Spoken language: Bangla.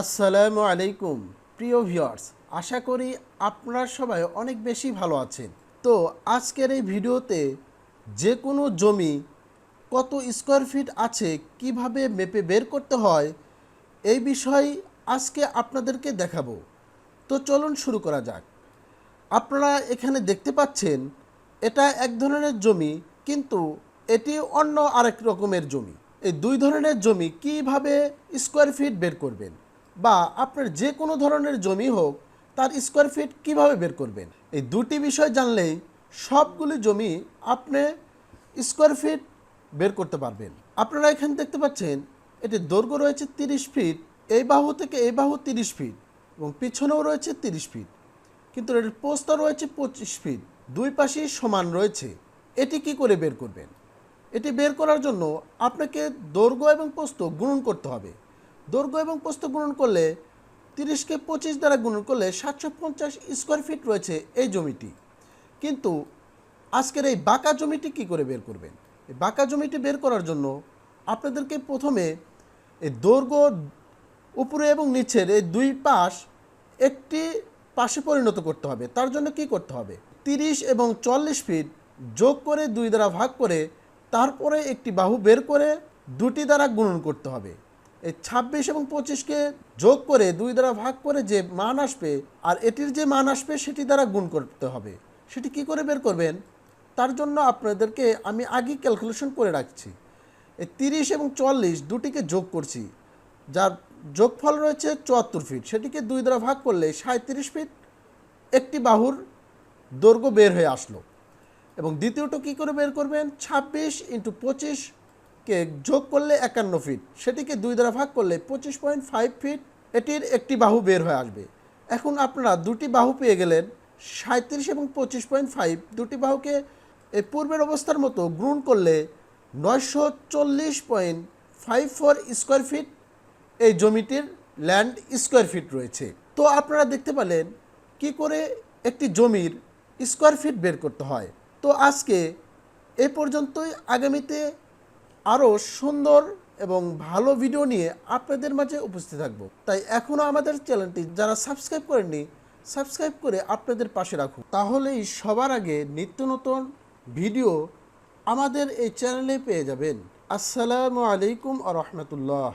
আসসালামু আলাইকুম, প্রিয় ভিউয়ার্স। আশা করি আপনারা সবাই অনেক বেশি ভালো আছেন। তো আজকের এই ভিডিওতে যে কোনো জমি কত স্কোয়ার ফিট আছে, কীভাবে মেপে বের করতে হয়, এই বিষয় আজকে আপনাদেরকে দেখাবো। তো চলুন শুরু করা যাক। আপনারা এখানে দেখতে পাচ্ছেন, এটা এক ধরনের জমি, কিন্তু এটি অন্য আরেক রকমের জমি। এই দুই ধরনের জমি কীভাবে স্কোয়ার ফিট বের করবেন? বা আপনার যে কোনো ধরনের জমি হোক, তার স্কোয়ার ফিট কীভাবে বের করবেন? এই দুটি বিষয় জানলেই সবগুলি জমি আপনি স্কোয়ার ফিট বের করতে পারবেন। আপনারা এখানে দেখতে পাচ্ছেন, এটি দৈর্ঘ্য রয়েছে তিরিশ ফিট এই বাহু থেকে এই বাহু তিরিশ ফিট এবং পিছনেও রয়েছে তিরিশ ফিট কিন্তু এটির পোস্ত রয়েছে পঁচিশ ফিট দুই পাশেই সমান রয়েছে। এটি কি করে বের করবেন? এটি বের করার জন্য আপনাকে দৈর্ঘ্য এবং পোস্ত গুণন করতে হবে। দৈর্ঘ্য এবং পোস্ত গুণন করলে তিরিশকে পঁচিশ দ্বারা গুণন করলে সাতশো পঞ্চাশ স্কোয়ার ফিট রয়েছে এই জমিটি। কিন্তু আজকের এই বাঁকা জমিটি কি করে বের করবেন? এই বাঁকা জমিটি বের করার জন্য আপনাদেরকে প্রথমে এই দৈর্ঘ্য উপরে এবং নিচের এই দুই পাশ একটি পাশে পরিণত করতে হবে। তার জন্য কি করতে হবে? তিরিশ এবং চল্লিশ ফিট যোগ করে দুই দ্বারা ভাগ করে তারপরে একটি বাহু বের করে দুটি দ্বারা গুণন করতে হবে। এই ছাব্বিশ এবং পঁচিশকে যোগ করে দুই দ্বারা ভাগ করে যে মান আসবে, আর এটির যে মান আসবে সেটি দ্বারা গুণ করতে হবে। সেটি কি করে বের করবেন? তার জন্য আপনাদেরকে আমি আগেই ক্যালকুলেশন করে রাখছি। এই তিরিশ এবং চল্লিশ দুটিকে যোগ করছি। যার যোগফল রয়েছে চুয়াত্তর ফিট সেটিকে দুই দ্বারা ভাগ করলে সাঁত্রিশ ফিট একটি বাহুর দৈর্ঘ্য বের হয়ে আসলো। এবং দ্বিতীয়টা কী করে বের করবেন? ছাব্বিশ ইন্টু পঁচিশকে যোগ করলে একান্ন ফিট সেটিকে দুই দ্বারা ভাগ করলে পঁচিশ পয়েন্ট ফাইভ ফিট এটির একটি বাহু বের হয়ে আসবে। এখন আপনারা দুটি বাহু পেয়ে গেলেন সাঁত্রিশ এবং পঁচিশ পয়েন্ট ফাইভ দুটি বাহুকে এই পূর্বের অবস্থার মতো গ্রহণ করলে নয়শো চল্লিশ point five four square feet এই জমিটির ল্যান্ড স্কোয়ার ফিট রয়েছে। তো আপনারা দেখতে পেলেন কি করে একটি জমির স্কোয়ার ফিট বের করতে হয়। তো আজকে এ পর্যন্তই। আগামীতে আরও সুন্দর এবং ভালো ভিডিও নিয়ে আপনাদের মাঝে উপস্থিত থাকব। তাই এখনও আমাদের চ্যানেলটি যারা সাবস্ক্রাইব করেননি সাবস্ক্রাইব করে আপনাদের পাশে রাখুন। তাহলেই সবার আগে নিত্য নতুন ভিডিও আমাদের এই চ্যানেলে পেয়ে যাবেন। আসসালামু আলাইকুম আ রহমতুল্লাহ।